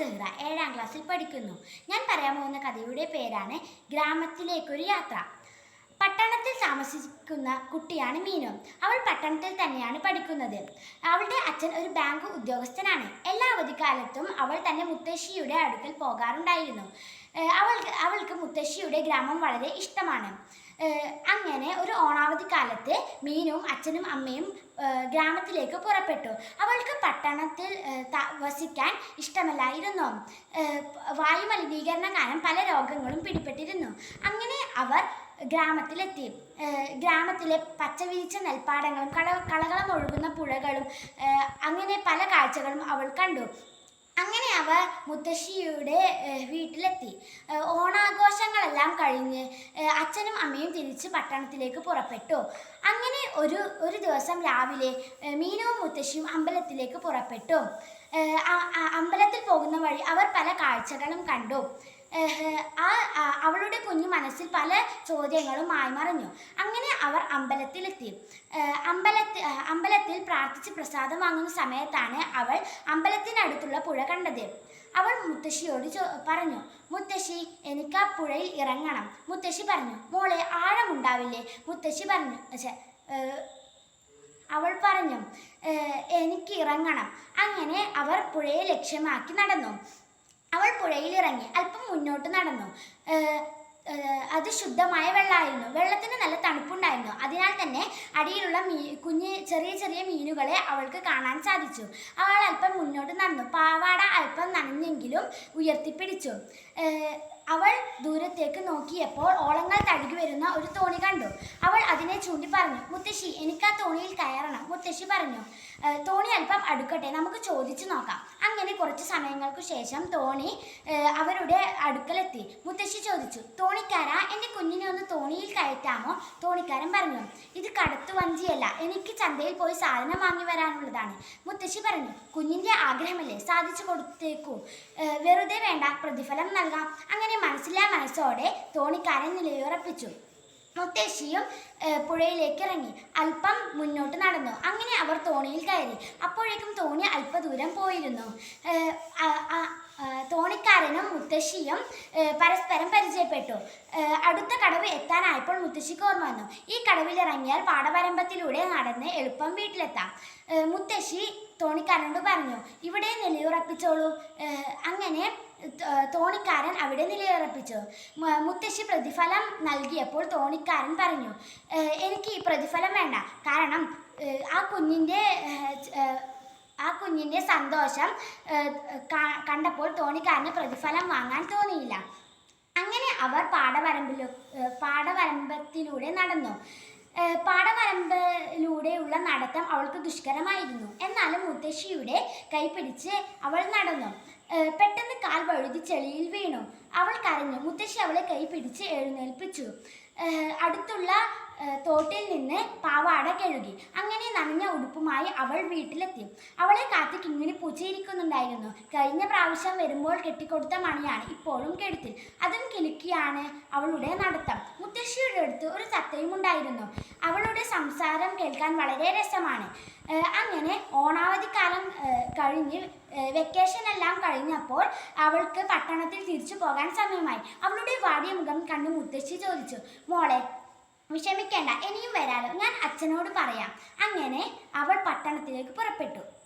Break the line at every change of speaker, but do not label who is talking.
സെഹ്റ ഏഴാം ക്ലാസ്സിൽ പഠിക്കുന്നു. ഞാൻ പറയാൻ പോകുന്ന കഥയുടെ പേരാണ് ഗ്രാമത്തിലേക്കൊരു യാത്ര. പട്ടണത്തിൽ താമസിക്കുന്ന കുട്ടിയാണ് മീനു. അവൾ പട്ടണത്തിൽ തന്നെയാണ് പഠിക്കുന്നത്. അവളുടെ അച്ഛൻ ഒരു ബാങ്ക് ഉദ്യോഗസ്ഥനാണ്. എല്ലാ അവധിക്കാലത്തും അവൾ തന്റെ മുത്തശ്ശിയുടെ അടുക്കൽ പോകാറുണ്ടായിരുന്നു. അവൾക്ക് അവൾക്ക് മുത്തശ്ശിയുടെ ഗ്രാമം വളരെ ഇഷ്ടമാണ്. അങ്ങനെ ഒരു ഓണാവധി കാലത്ത് മീനും അച്ഛനും അമ്മയും ഗ്രാമത്തിലേക്ക് പുറപ്പെട്ടു. അവൾക്ക് പട്ടണത്തിൽ വസിക്കാൻ ഇഷ്ടമല്ലായിരുന്നു. വായു മലിനീകരണ കാരണം പല രോഗങ്ങളും പിടിപെട്ടിരുന്നു. അങ്ങനെ അവർ ഗ്രാമത്തിലെത്തി. ഗ്രാമത്തിലെ പച്ചവിരിച്ച നെൽപ്പാടങ്ങളും കള കളകളം ഒഴുകുന്ന പുഴകളും അങ്ങനെ പല കാഴ്ചകളും അവൾ കണ്ടു. അങ്ങനെ അവർ മുത്തശ്ശിയുടെ വീട്ടിലെത്തി. ഓണാഘോഷങ്ങളെല്ലാം കഴിഞ്ഞ് അച്ഛനും അമ്മയും തിരിച്ച് പട്ടണത്തിലേക്ക് പുറപ്പെട്ടു. അങ്ങനെ ഒരു ഒരു ദിവസം രാവിലെ മീനവും മുത്തശ്ശിയും അമ്പലത്തിലേക്ക് പുറപ്പെട്ടു. അമ്പലത്തിൽ പോകുന്ന വഴി അവർ പല കാഴ്ചകളും കണ്ടു. ആ അവളുടെ കുഞ്ഞു മനസ്സിൽ പല ചോദ്യങ്ങളും മറിഞ്ഞു അങ്ങനെ അവർ അമ്പലത്തിലെത്തി. അമ്പലത്തിൽ അമ്പലത്തിൽ പ്രാർത്ഥിച്ച് പ്രസാദം വാങ്ങുന്ന സമയത്താണ് അവൾ അമ്പലത്തിനടുത്തുള്ള പുഴ കണ്ടത്. അവൾ മുത്തശ്ശിയോട് പറഞ്ഞു മുത്തശ്ശി എനിക്ക് ആ പുഴയിൽ ഇറങ്ങണം. മുത്തശ്ശി പറഞ്ഞു മോളെ ആഴമുണ്ടാവില്ലേ? മുത്തശ്ശി പറഞ്ഞു അവൾ പറഞ്ഞു എനിക്ക് ഇറങ്ങണം. അങ്ങനെ അവർ പുഴയെ ലക്ഷ്യമാക്കി നടന്നു. അവൾ പുഴയിലിറങ്ങി അല്പം മുന്നോട്ട് നടന്നു. അത് ശുദ്ധമായ വെള്ളമായിരുന്നു. വെള്ളത്തിന് നല്ല തണുപ്പുണ്ടായിരുന്നു. അതിനാൽ തന്നെ അടിയിലുള്ള മീ കുഞ്ഞ് ചെറിയ ചെറിയ മീനുകളെ അവൾക്ക് കാണാൻ സാധിച്ചു. അവൾ അല്പം മുന്നോട്ട് നടന്നു. പാവാട അല്പം നനഞ്ഞെങ്കിലും ഉയർത്തിപ്പിടിച്ചു. അവൾ ദൂരത്തേക്ക് നോക്കിയപ്പോൾ ഓളങ്ങൾ തഴുകി വരുന്ന ഒരു തോണി കണ്ടു. അവൾ അതിനെ ചൂണ്ടി പറഞ്ഞു മുത്തശ്ശി എനിക്ക് ആ തോണിയിൽ കയറണം. മുത്തശ്ശി പറഞ്ഞു തോണി അല്പം അടുക്കട്ടെ നമുക്ക് ചോദിച്ചു നോക്കാം. കുറച്ച് സമയങ്ങൾക്ക് ശേഷം തോണി അവരുടെ അടുക്കലെത്തി. മുത്തശ്ശി ചോദിച്ചു തോണിക്കാര? എന്റെ കുഞ്ഞിനെ ഒന്ന് തോണിയിൽ കയറ്റാമോ? തോണിക്കാരൻ പറഞ്ഞു ഇത് കടത്തു വഞ്ചിയല്ല. എനിക്ക് ചന്തയിൽ പോയി സാധനം വാങ്ങി വരാനുള്ളതാണ്. മുത്തശ്ശി പറഞ്ഞു കുഞ്ഞിന്റെ ആഗ്രഹമല്ലേ? സാധിച്ചു കൊടുത്തേക്കൂ. വെറുതെ വേണ്ട പ്രതിഫലം നൽകാം. അങ്ങനെ മനസ്സിലാ മനസ്സോടെ തോണിക്കാരൻ നിലയുറപ്പിച്ചു. മുത്തശ്ശിയും പുഴയിലേക്ക് ഇറങ്ങി. അല്പം മുന്നോട്ട് നടന്നു. അങ്ങനെ അവർ തോണിയിൽ കയറി. അപ്പോഴേക്കും തോണി അല്പദൂരം പോയിരുന്നു. തോണിക്കാരനും മുത്തശ്ശിയും പരസ്പരം പരിചയപ്പെട്ടു. അടുത്ത കടവ് എത്താനായപ്പോൾ മുത്തശ്ശിക്ക് ഓർമ്മ വന്നു. ഈ കടവിൽ ഇറങ്ങിയാൽ പാടവരമ്പത്തിലൂടെ നടന്ന് എളുപ്പം വീട്ടിലെത്താം. മുത്തശ്ശി തോണിക്കാരനോട് പറഞ്ഞു ഇവിടെ നിലയുറപ്പിച്ചോളൂ. അങ്ങനെ തോണിക്കാരൻ അവിടെ നിലയുറപ്പിച്ചു. മുത്തശ്ശി പ്രതിഫലം നൽകിയപ്പോൾ തോണിക്കാരൻ പറഞ്ഞു എനിക്ക് ഈ പ്രതിഫലം വേണ്ട. കാരണം ആ കുഞ്ഞിന്റെ ആ കുഞ്ഞിന്റെ സന്തോഷം കണ്ടപ്പോൾ തോണിക്കാരന് പ്രതിഫലം വാങ്ങാൻ തോന്നിയില്ല. അങ്ങനെ അവർ പാടവരമ്പിലു പാടവരമ്പത്തിലൂടെ നടന്നു. പാടവരമ്പിലൂടെയുള്ള നടത്തം അവൾക്ക് ദുഷ്കരമായിരുന്നു. എന്നാലും മുത്തശ്ശിയുടെ കൈപ്പിടിച്ച് അവൾ നടന്നു. പെട്ടെന്ന് കാൽ വഴുതി ചെളിയിൽ വീണു. അവൾ കരഞ്ഞു. മുത്തശ്ശി അവളെ കൈ പിടിച്ച് എഴുന്നേൽപ്പിച്ചു. അടുത്തുള്ള തോട്ടിൽ നിന്ന് പാവാട കഴുകി അങ്ങനെ നനഞ്ഞ ഉടുപ്പുമായി അവൾ വീട്ടിലെത്തി. അവളെ കാത്ത് കിങ്ങിണി പൂച്ചയിരിക്കുന്നുണ്ടായിരുന്നു. കഴിഞ്ഞ പ്രാവശ്യം വരുമ്പോൾ കെട്ടിക്കൊടുത്ത മണിയാണ് ഇപ്പോഴും കെടുത്തിൽ. അതും കിലുക്കിയാണ് അവളുടെ നടത്തം. മുത്തശ്ശിയുടെ അടുത്ത് ഒരു തത്തയും ഉണ്ടായിരുന്നു. അവളുടെ സംസാരം കേൾക്കാൻ വളരെ രസമാണ്. അങ്ങനെ ഓണാവധിക്കാലം കാലം കഴിഞ്ഞ് വെക്കേഷൻ എല്ലാം കഴിഞ്ഞപ്പോൾ അവൾക്ക് പട്ടണത്തിൽ തിരിച്ചു പോകാൻ സമയമായി. അവളുടെ വാടിയ മുഖം കണ്ട് മുത്തശ്ശി ചോദിച്ചു മോളെ വിഷമിക്കേണ്ട ഇനിയും വരാലോ. ഞാൻ അച്ഛനോട് പറയാം. അങ്ങനെ അവൾ പട്ടണത്തിലേക്ക് പുറപ്പെട്ടു.